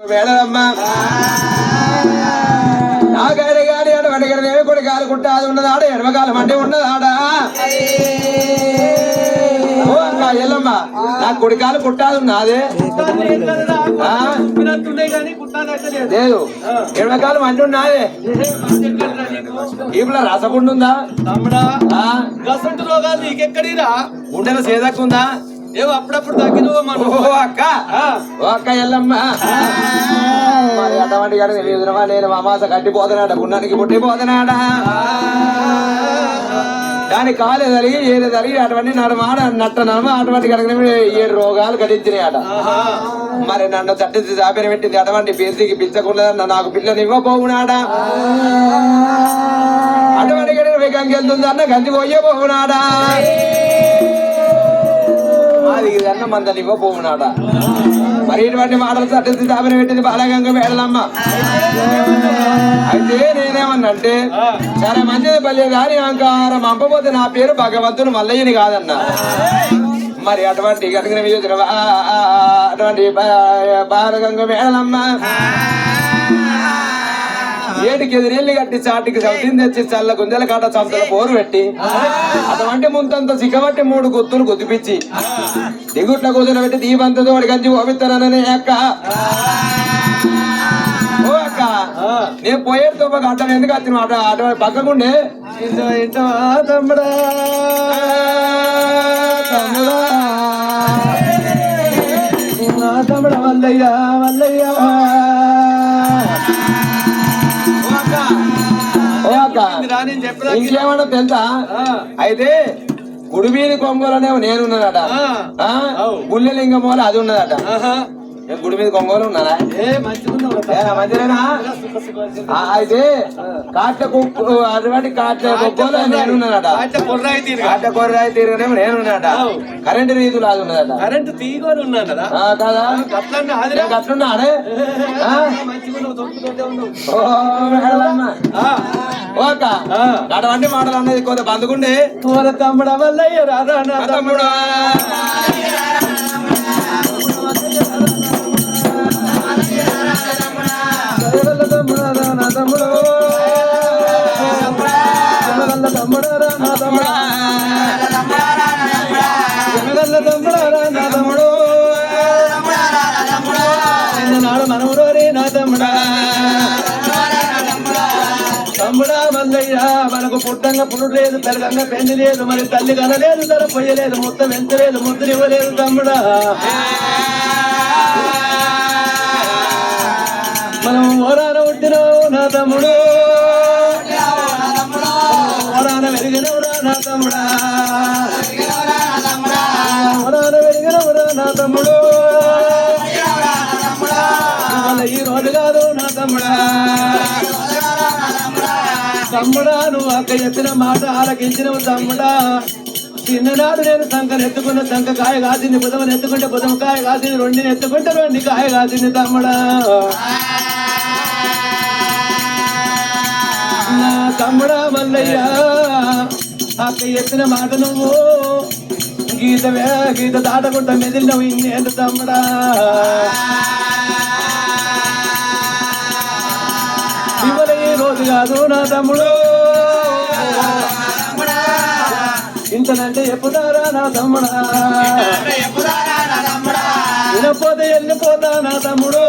వేళమ్మా నా గారి గారి అటువంటి గారి కొడి కాలు కుట్టాది ఉన్నదాడ ఎడమకాలం అంటే ఉన్నదాడా ఓ అక్క ఎల్లమ్మ నా కొడి కాలు కుట్టాది ఉన్నదే ఆ? లేదు ఎడమకాలం అంటే ఉన్నదే. ఇప్పుడు రసగుండు ఉందా తమ్ముడా ఆ? గసంటు రోగాలు నీకెక్కడిరా? గుండెల సేదక్కుందా? ఏవో అప్పుడప్పుడు తగ్గినవో మనం. అక్క. ఓ అక్క ఎల్లమ్మ. మరి అటువంటి గారి నేను మామాస కట్టిపోతున్నాడా గుండానికి పుట్టిపోతున్నాడా దాని కాలు జరిగి ఏది జరిగి అటువంటి నడమాడ నట్ట నడమ అటువంటి కనుక ఏడు రోగాలు గడించినాయట మరి నన్ను తట్టించి చాపిన పెట్టింది అటువంటి బీసీకి పిచ్చకుండా నాకు పిల్లని ఇవ్వబోవునాడా అటువంటి కనుక వేగంకి వెళ్తుంది అన్న గంతి పోయే పోవునాడా అన్న మందని ఇవ్వబోవునాడా మరి ఇటువంటి మాటలు తట్టించి చాపిన పెట్టింది బాలగంగ వేడలమ్మ అయితే నేనేమన్నంటే చాలా మంచిది పల్లె దాని అహంకారం పంపబోతే నా పేరు భగవంతుని మల్లయ్యని కాదన్నా. మరి అటువంటి గడిగిన అటువంటి బాలగంగ వేళలమ్మ ఏటికి ఎదురెళ్ళి కట్టి చాటికి సౌతిని తెచ్చి చల్ల గుంజల కాట చంతల పోరు పెట్టి అటువంటి ముంతంత సిగ్గబట్టి మూడు గుత్తులు గుద్దిపించి దిగుట్ల కుదుర పెట్టి దీపంతతో వాడి గంజి ఓపిస్తానని అక్క? ఓ అక్క నేను పోయేతో అతను ఎందుకు వచ్చిన అటు అటు పక్కకుండే. తమ్ముడా. తమ్ముడా. తమ్ముడ వల్లయ్య వల్లయ్య. ఇంకేమన్నా తెలుసా? అయితే గుడి మీద కొంగోలనే నేనున్నానట. ఆ? గుళ్ళలింగం మూల అది ఉన్నదట. నేను గుడి మీద కొంగోలు ఆ, అయితే కాట్ల కుక్కు అటువంటి కాట్ల కుక్కలో నేనున్నానట అంటే కుర్రాయి తీరు కాట్ల కొర్రాయి తిరగనేమో నేనున్నాట కరెంటు రీతులు అది ఉన్నదట కరెంట్ తీగోని ఉన్నాను కదా ఆ, కదా అట్లన్నా అది నేను అట్లున్నానే ఆ? మంచిగున్నావు దొరుకుతుంటే ఉన్నావు ఓ మేడలమ్మ. ఆ, ఓ అక్క ఆ. అటువంటి మాటలు అన్నది కొంత బందుకుండే తోర తమ్ముడ వల్లయ్య రారా నా తమ్ముడు మనకు పుట్టంగా పురుడు లేదు పెరగంగా పెళ్ళి లేదు మరి తల్లి కనలేదు ధర పొయ్యలేదు మొత్తం ఎంతలేదు ముద్ర ఇవ్వలేదు తమ్ముడా మనం ఓరాన పుట్టినావు నా తమ్ముడు. ఓరాన వెరిగినవురా నా తమ్ముడా. ఓరాన వెరిగినవురా నా తమ్ముడు. ఈ రోజు కాదు నా తమ్ముడా. తమ్ముడా నువ్వు అక్క ఎత్తిన మాట ఆలకించినవు తమ్ముడా. చిన్ననాడు నేను సంకను ఎత్తుకున్న సంక కాయ కాసింది బుధమని ఎత్తుకుంటే బుధం కాయ కాసింది రెండుని ఎత్తుకుంటే రెండు కాయ కాసింది తమ్ముడా. తమ్ముడా మల్లయ్యా అక్క ఎత్తిన మాట నువ్వు. గీత గీత దాటకుండా మెదిలినవు ఇన్నేంటి తమ్ముడా. ఇవాళ ఈ రోజు కాదు నా తమ్ముడు. ఇంతనంటే ఎప్పుదారా నా తమ్ముడా? వినపోతే వెళ్ళిపోతా నా తమ్ముడు.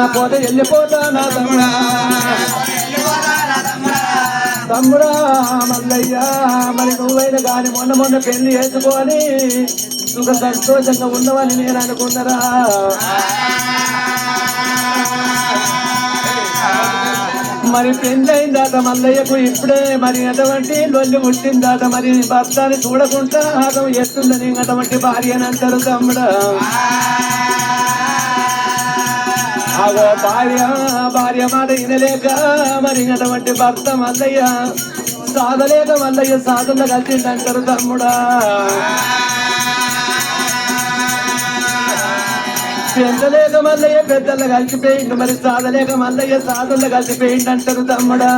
వినపోతే వెళ్ళిపోతా నా తమ్ముడా. తమ్ముడా మల్లయ్య మరి నువ్వైనా కానీ మొన్న మొన్న పెళ్ళి చేసుకొని సుఖ సంతోషంగా ఉన్నవని నేను అనుకున్నరా? మరి పెళ్ళైందాట మల్లయ్యకు ఇప్పుడే మరి అటువంటి లొల్లి పుట్టిందాట మరి భర్తని చూడకుండా ఆగం ఎత్తుందని అటువంటి భార్య అని అంటారు తమ్ముడా. ఆగో భార్య భార్య మాట వినలేక మరి అటువంటి భర్త మల్లయ్య సాధలేక మల్లయ్య సాధన కలిసిందంటారు తమ్ముడా. పెద్దలేక మల్లయ్య పెద్దలు కలిసిపోయిండు మరి సాధలేక మల్లయ్య సాధనలు కలిసిపోయిండు అంటారు తమ్ముడా.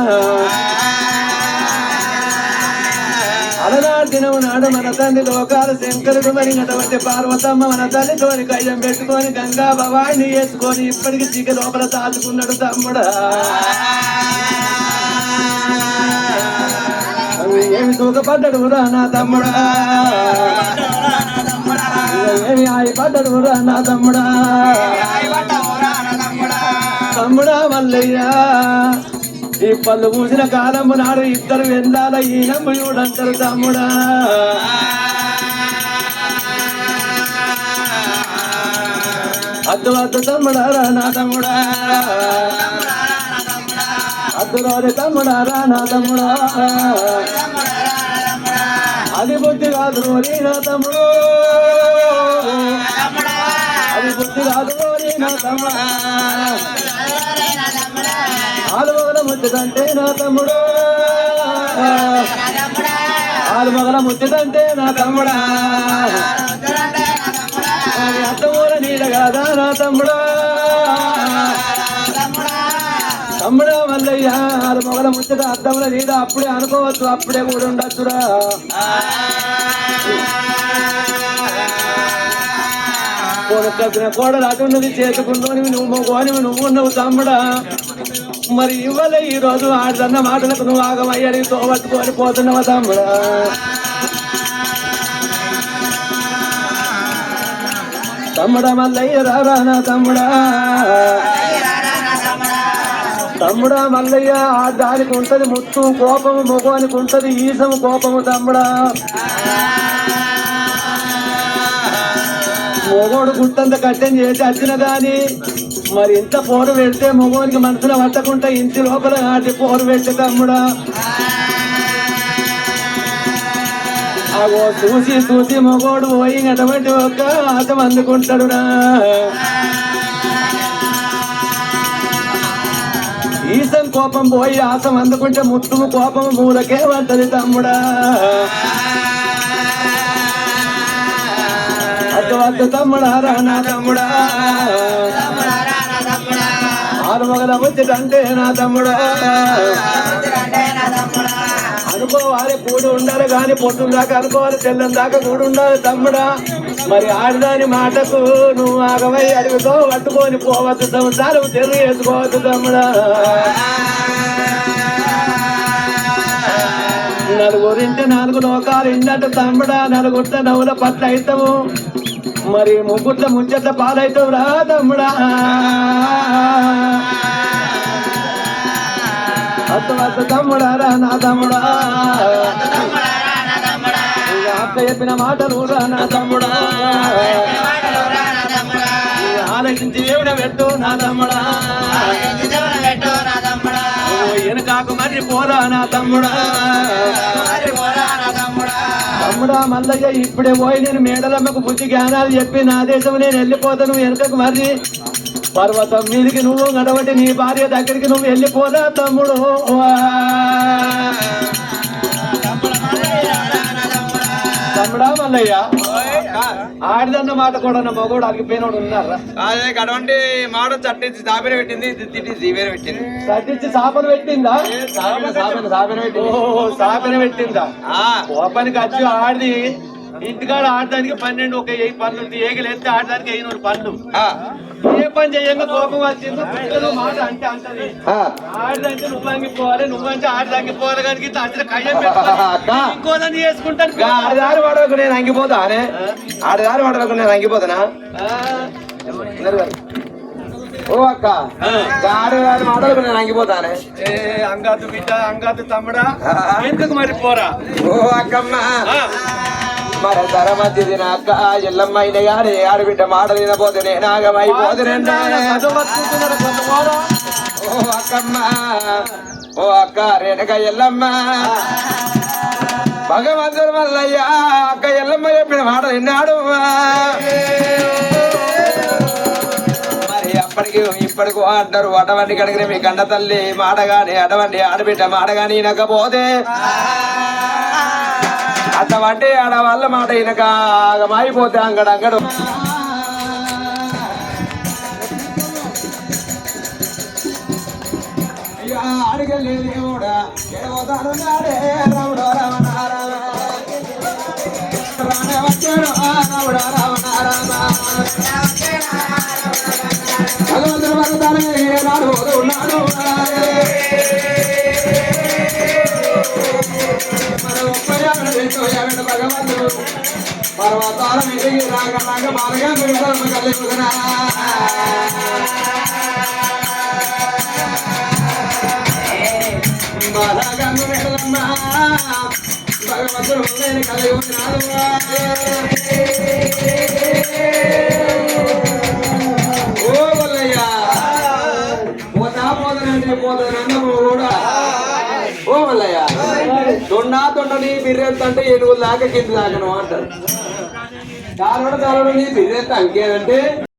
అలనా దినము నాడు మన తల్లి లోకాలు శంకరుడు మరినటువంటి పార్వతమ్మ మన తల్లితోని కయ్యం పెట్టుకొని గంగా భవాన్ని వేసుకొని ఇప్పటికి చీక లోపల దాచుకున్నాడు తమ్ముడా. ఏమి దూకపడ్డాడు రా నా తమ్ముడా. ఏమి ఆయపడ్డాడు రా నా తమ్ముడా. తమ్ముడా మల్లయ్యా. ఈ పళ్ళు పూసిన కాలము నాడు ఇద్దరు వెళ్ళాల ఈ నమ్ముడంటారు తమ్ముడా. అద్దు అద్దు తమ్ముడా రా నా తమ్ముడా. అద్దులోని తమ్ముడా నా తమ్ముడా. అది బుద్ధి కాదు నా తమ్ముడు. అది బుద్ధి కాదు నా తమ్ముడా. ఆలు మగల ముచ్చటంటే నా తమ్ముడు. ఆలుమగల ముచ్చదంటే ముచ్చటంటే నా తమ్ముడా. అత్తమూల నీడ కాదా నా తమ్ముడా. తమ్ముడా మల్లయ్య ఆలుమగల ముచ్చట అద్దముల నీడ అప్పుడే అనుకోవచ్చు అప్పుడే కూడా ఉండొచ్చురా కొనుక్కొచ్చిన కోడలు అటున్నది చేసుకుందో నువ్వు మగోనివి నువ్వు ఉన్నావు తమ్ముడా. మరి ఇవ్వలే ఈ రోజు ఆడదన్న మాటలకు నువ్వు ఆగమయ్యని తోబట్టుకొని పోతున్నావు తమ్ముడా? తమ్ముడా మల్లయ్య రారా నా తమ్ముడా. తమ్ముడా మల్లయ్య ఆ దానికి ఉంటది ముత్తు కోపము మొగోనికి ఉంటది ఈసము కోపము తమ్ముడా. మొగోడు గుట్టంత కట్టెం చేసి వచ్చిన దాని. మరి ఇంత పోరు పెడితే మొగోనికి మనసులో పట్టకుండా ఇంటి లోపల ఆటి పోరు పెట్టే తమ్ముడా. అగో చూసి చూసి మొగోడు పోయి అటువంటి ఒక్క ఆశం అందుకుంటాడురా ఈసం కోపం పోయి ఆశం అందుకుంటే ముత్తుము కోపం మూలకే వంటది తమ్ముడా. అటు తమ్ముడా రానా తమ్ముడా. ఆరు వచ్చిటంటే నా తమ్ముడా. అనుకోవాలి కూడి ఉండాలి కానీ పొద్దున్న దాకా అనుకోవాలి తెల్లం దాకా కూడి ఉండాలి తమ్ముడా. మరి ఆడదాని మాటకు నువ్వు ఆగమై అడుగుతో పట్టుకొని పోవద్దు సంవత్సరాలు తెరు వేసుకోవద్దు తమ్ముడా. నలుగురింటి నాలుగు లోకాలు ఇండట తమ్ముడా. నలుగుట్ల నవ్వుల పట్ల అయితము మరి ముగ్గుట్ల ముచ్చట్ల పాలైతావు రా తమ్ముడా. అత్త అత్త తమ్ముడా రా నా తమ్ముడా. అక్క చెప్పిన మాటలు రా నా తమ్ముడా. ఆలోచించి ఏమిడ పెట్టు నా తమ్ముడా. వెనకాకు మరి పోరా నా తమ్ముడా. తమ్ముడా మల్లయ్య ఇప్పుడే పోయి నేను మేడలమ్మకు బుద్ధి జ్ఞానాలు చెప్పి నా దేశం నేను వెళ్ళిపోతాను వెనుకకు మరి పర్వతం మీదికి నువ్వు నడవటి నీ భార్య దగ్గరికి నువ్వు వెళ్ళిపోదా తమ్ముడు. తమ్ముడా మల్లయ్య? ఆడిదన్న మాట కూడా నా మగోడు ఆగిపోయినోడు ఉన్నారా? అదే అటువంటి మాట చట్టించి సాబిన పెట్టింది తిట్టి జీవేన పెట్టింది? సర్దించి సాపన పెట్టిందా? సాబిన సాబిన సాబిన పెట్టింది. ఓ సాపన పెట్టిందా. ఆ, కోపానికి వచ్చి ఆడిది. ఇంటికాడ ఆడడానికి పన్నెండు ఒక వెయ్యి పనులు ఏగలేస్తే ఆడడానికి అయిన పనులు. ఏ పని చేయంగా కోపం వచ్చిందో మాట అంటే అంటది. ఆడదంటే నువ్వు అంగిపోవాలి నువ్వంటే ఆడదంగిపోవాలి కానీ కయ్యం. ఇంకోదని చేసుకుంటాను ఆడదారి వాడలకు నేను అంగిపోతానే? ఆడదారి వాడలకు నేను అంగిపోతానా? ఓ అక్క ఆడదారి మాటలకు నేను అంగిపోతానే? ఏ అంగాతు బిడ్డ అంగాతు తమ్ముడా. ఎందుకు మరి పోరా? ఓ అక్కమ్మ. ఆ, మరి ధర మధ్య అక్క ఎల్లమ్మ అయిన గాని ఆడబిడ్డ మాటలు వినపోతే నేను ఆగమైపోతునంటే చదవచ్చుకున్నారు కొంతవారా? ఓ అక్కమ్మ ఓ అక్క రేణక ఎల్లమ్మ. భగవంతుడు మల్లయ్య అక్క ఎల్లమ్మ చెప్పిన మాట విన్నాడు. మరి అప్పటికి ఇప్పటికి అంటారు అటువంటి కడిగిన మీ గండ తల్లి మాట అటువంటి ఆడబిడ్డ మాట వినకపోతే అతవంటే ఆడవాళ్ళ మాట వినక ఆగమైపోతే అంగడు అంగడు. అడిగలేదు దేవుడా ఎడవతాను నాడే రాముడు రామ. వచ్చాడు రావణ రామ. భగవంతుడు నాడు ఉన్నాడు ఏడు ఎంతో ఏడు భగవంతుడు పర్వతాల ఇంటికి రాక రాక బాలగా మిగతా కలిగుదనా భగవంతుడు కలిగి ఉన్నాడు దొండా దొండని బిర్రెత్త అంటే ఏనుగులు దాకా కింద దాకను అంటారు. దారుడు దారుడు నీ బిర్రెత్త అంకేదంటే